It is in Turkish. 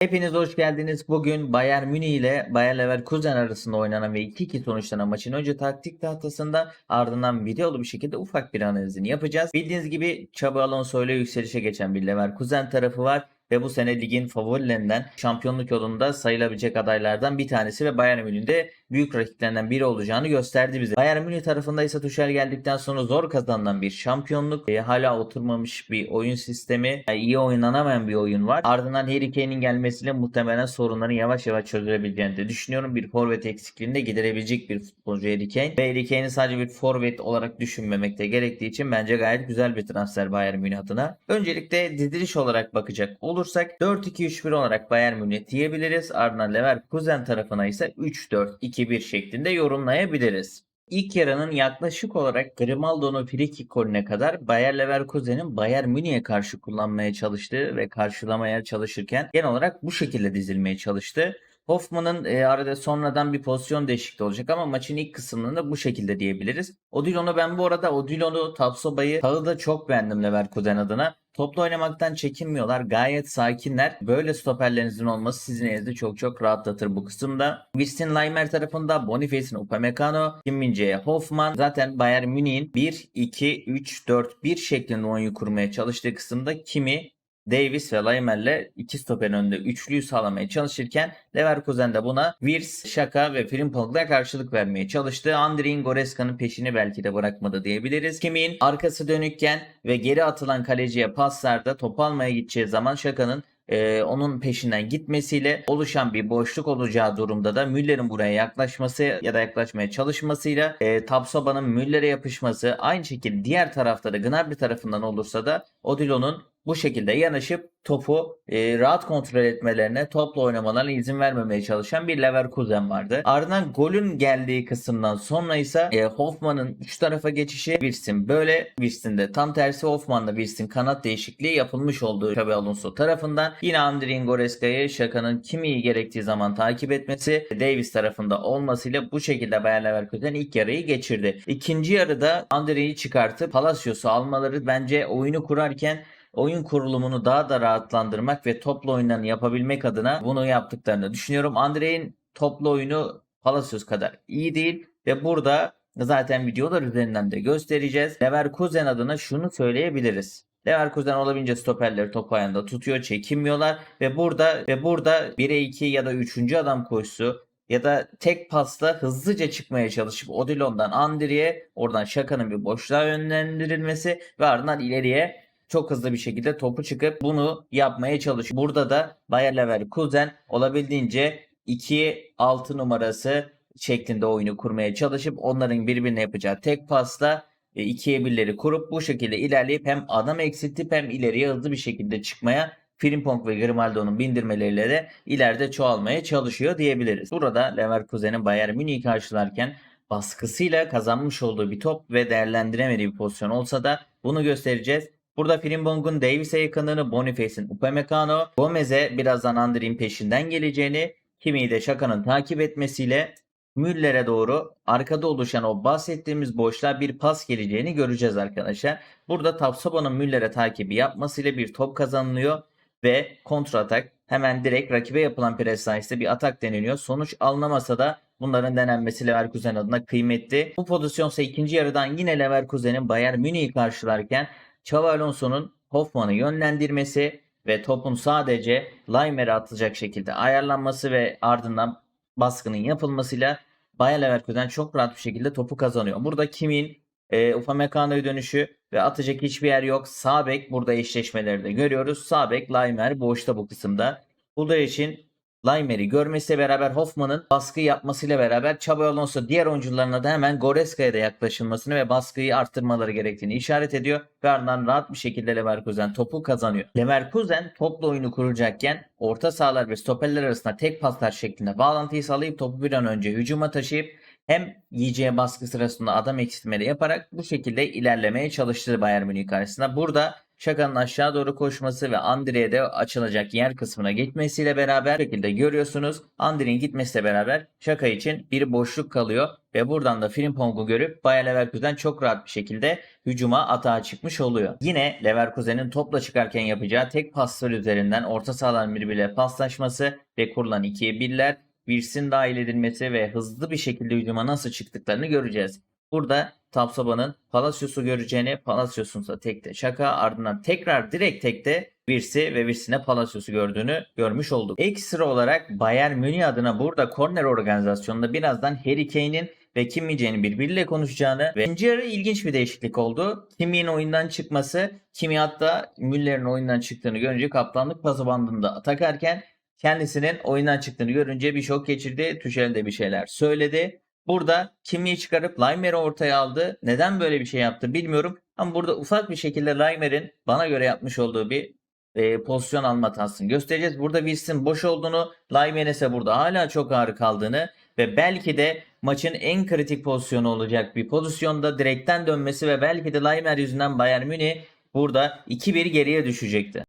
Hepiniz hoş geldiniz. Bugün Bayern Münih ile Bayer Leverkusen arasında oynanan ve 2-2 sonuçlanan maçın önce taktik tahtasında ardından videolu bir şekilde ufak bir analizini yapacağız. Bildiğiniz gibi Xabi Alonso ile yükselişe geçen bir Leverkusen tarafı var ve bu sene ligin favorilerinden şampiyonluk yolunda sayılabilecek adaylardan bir tanesi ve Bayern Münih'in de büyük rakiplerinden biri olacağını gösterdi bize. Bayern Münih tarafında ise Tuchel geldikten sonra zor kazanılan bir şampiyonluk, e, hala oturmamış bir oyun sistemi, e, iyi oynanamayan bir oyun var. Ardından Harry Kane'in gelmesiyle muhtemelen sorunların yavaş yavaş çözülebileceğini de düşünüyorum. Bir forvet eksikliğini de giderebilecek bir futbolcu Harry Kane. Ve Harry Kane'i sadece bir forvet olarak düşünmemek de gerektiği için bence gayet güzel bir transfer Bayern Münih adına. Öncelikle diziliş olarak bakacak olursak 4-2-3-1 olarak Bayern Münih diyebiliriz. Ardından Leverkusen tarafına ise 3-4-2-1 şeklinde yorumlayabiliriz. İlk yarının yaklaşık olarak Grimaldo'nun frikik golüne kadar Bayer Leverkusen'in Bayern Münih'e karşı kullanmaya çalıştığı ve karşılamaya çalışırken genel olarak bu şekilde dizilmeye çalıştı. Hoffman'ın e, arada sonradan bir pozisyon değişikliği olacak ama maçın ilk kısmında bu şekilde diyebiliriz. Odilon'u ben bu arada Odilon'u, Tapsoba'yı, Tağı da çok beğendim Leverkusen adına. Toplu oynamaktan çekinmiyorlar. Gayet sakinler. Böyle stoperlerinizin olması sizin elinizde çok çok rahatlatır bu kısımda. Winston Leimer tarafında Boniface'in Upamecano, Kim Hoffman. Zaten Bayern Münih'in 1-2-3-4-1 şeklinde oyunu kurmaya çalıştığı kısımda kimi Davis ve Laimer'le iki stoperin önünde üçlüyü sağlamaya çalışırken Leverkusen de buna Wirs, Şaka ve Frimpong'la karşılık vermeye çalıştı. Andriin Goreska'nın peşini belki de bırakmadı diyebiliriz. Kimin arkası dönükken ve geri atılan kaleciye paslarda top almaya gideceği zaman Şaka'nın e, onun peşinden gitmesiyle oluşan bir boşluk olacağı durumda da Müller'in buraya yaklaşması ya da yaklaşmaya çalışmasıyla e, Tapsoba'nın Müller'e yapışması aynı şekilde diğer tarafta da Gnabry tarafından olursa da Odilon'un bu şekilde yanaşıp topu e, rahat kontrol etmelerine, topla oynamalarına izin vermemeye çalışan bir Leverkusen vardı. Ardından golün geldiği kısımdan sonra ise e, Hoffman'ın üç tarafa geçişi Wirs'in böyle Wirs'in de tam tersi Hoffman'la Wirs'in kanat değişikliği yapılmış olduğu Xabi Alonso tarafından yine Andriin Goreska'yı Şaka'nın kimi gerektiği zaman takip etmesi Davis tarafında olmasıyla bu şekilde Bayer Leverkusen ilk yarıyı geçirdi. İkinci yarıda Andriin'i çıkartıp Palacios'u almaları bence oyunu kurarken oyun kurulumunu daha da rahatlandırmak ve toplu oyunlarını yapabilmek adına bunu yaptıklarını düşünüyorum. Andrei'in toplu oyunu Palacios kadar iyi değil ve burada zaten videolar üzerinden de göstereceğiz. Leverkusen adına şunu söyleyebiliriz. Leverkusen olabildiğince stoperleri top ayağında tutuyor, çekinmiyorlar ve burada ve burada 1'e 2 ya da 3. adam koşusu ya da tek pasla hızlıca çıkmaya çalışıp Odilon'dan Andri'ye oradan Şaka'nın bir boşluğa yönlendirilmesi ve ardından ileriye çok hızlı bir şekilde topu çıkıp bunu yapmaya çalışıyor. Burada da Bayer Leverkusen olabildiğince 2-6 numarası şeklinde oyunu kurmaya çalışıp onların birbirine yapacağı tek pasla e, ikiye birleri kurup bu şekilde ilerleyip hem adam eksiltip hem ileriye hızlı bir şekilde çıkmaya Frimpong ve Grimaldo'nun bindirmeleriyle de ileride çoğalmaya çalışıyor diyebiliriz. Burada Leverkusen'in Bayern Münih'i karşılarken baskısıyla kazanmış olduğu bir top ve değerlendiremediği bir pozisyon olsa da bunu göstereceğiz. Burada Frimpong'un Davis'e yakınlığını, Boniface'in Upamecano, Gomez'e birazdan Andri'nin peşinden geleceğini, Kimi'yi de Şaka'nın takip etmesiyle Müller'e doğru arkada oluşan o bahsettiğimiz boşluğa bir pas geleceğini göreceğiz arkadaşlar. Burada Tapsoba'nın Müller'e takibi yapmasıyla bir top kazanılıyor ve kontratak hemen direkt rakibe yapılan pres sayesinde bir atak deneniyor. Sonuç alınamasa da bunların denenmesi Leverkusen adına kıymetli. Bu pozisyonsa ikinci yarıdan yine Leverkusen'in Bayern Münih'i karşılarken Xabi Alonso'nun Hoffman'ı yönlendirmesi ve topun sadece Leimer'e atılacak şekilde ayarlanması ve ardından baskının yapılmasıyla Bayer Leverkusen çok rahat bir şekilde topu kazanıyor. Burada Kim'in e, Upamecano'ya dönüşü ve atacak hiçbir yer yok. Sağ bek burada eşleşmeleri de görüyoruz. Sağ bek Leimer boşta bu kısımda. Bu da için Leimer'i görmesiyle beraber Hoffman'ın baskı yapmasıyla beraber Xabi Alonso diğer oyuncularına da hemen Goreska'ya da yaklaşılmasını ve baskıyı arttırmaları gerektiğini işaret ediyor. Ve ardından rahat bir şekilde Leverkusen topu kazanıyor. Leverkusen topla oyunu kuracakken orta sahalar ve stoperler arasında tek paslar şeklinde bağlantıyı sağlayıp topu bir an önce hücuma taşıyıp hem yiyeceği baskı sırasında adam eksiltmeleri yaparak bu şekilde ilerlemeye çalıştı Bayern Münih karşısında. Burada Şaka'nın aşağı doğru koşması ve Andre'ye de açılacak yer kısmına gitmesiyle beraber şekilde görüyorsunuz. Andre'nin gitmesiyle beraber Şaka için bir boşluk kalıyor ve buradan da Frimpong'u görüp Bayer Leverkusen çok rahat bir şekilde hücuma atağa çıkmış oluyor. Yine Leverkusen'in topla çıkarken yapacağı tek paslar üzerinden orta sahaların birbiriyle paslaşması ve kurulan ikiye birler, Wirtz'in dahil edilmesi ve hızlı bir şekilde hücuma nasıl çıktıklarını göreceğiz. Burada Tapsoba'nın Palacios'u göreceğini, Palacios'un ise tekte Şaka ardından tekrar direkt tekte Virsi ve Virsi'ne Palacios'u gördüğünü görmüş olduk. Ekstra olarak Bayern Münih adına burada korner organizasyonunda birazdan Harry Kane'in ve Kim Min-jae'nin birbiriyle konuşacağını ve ikinci yarı ilginç bir değişiklik oldu. Kimmy'nin oyundan çıkması, Kimi hatta Müller'in oyundan çıktığını görünce kaptanlık pası bandında atakarken kendisinin oyundan çıktığını görünce bir şok geçirdi. Tuchel de bir şeyler söyledi. Burada Kimmy'yi çıkarıp Leimer'i ortaya aldı. Neden böyle bir şey yaptı bilmiyorum. Ama burada ufak bir şekilde Leimer'in bana göre yapmış olduğu bir e, pozisyon alma hatasını göstereceğiz. Burada Wilson boş olduğunu, Leimer'in ise burada hala çok ağır kaldığını ve belki de maçın en kritik pozisyonu olacak bir pozisyonda direkten dönmesi ve belki de Leimer yüzünden Bayern Münih burada 2-1 geriye düşecekti.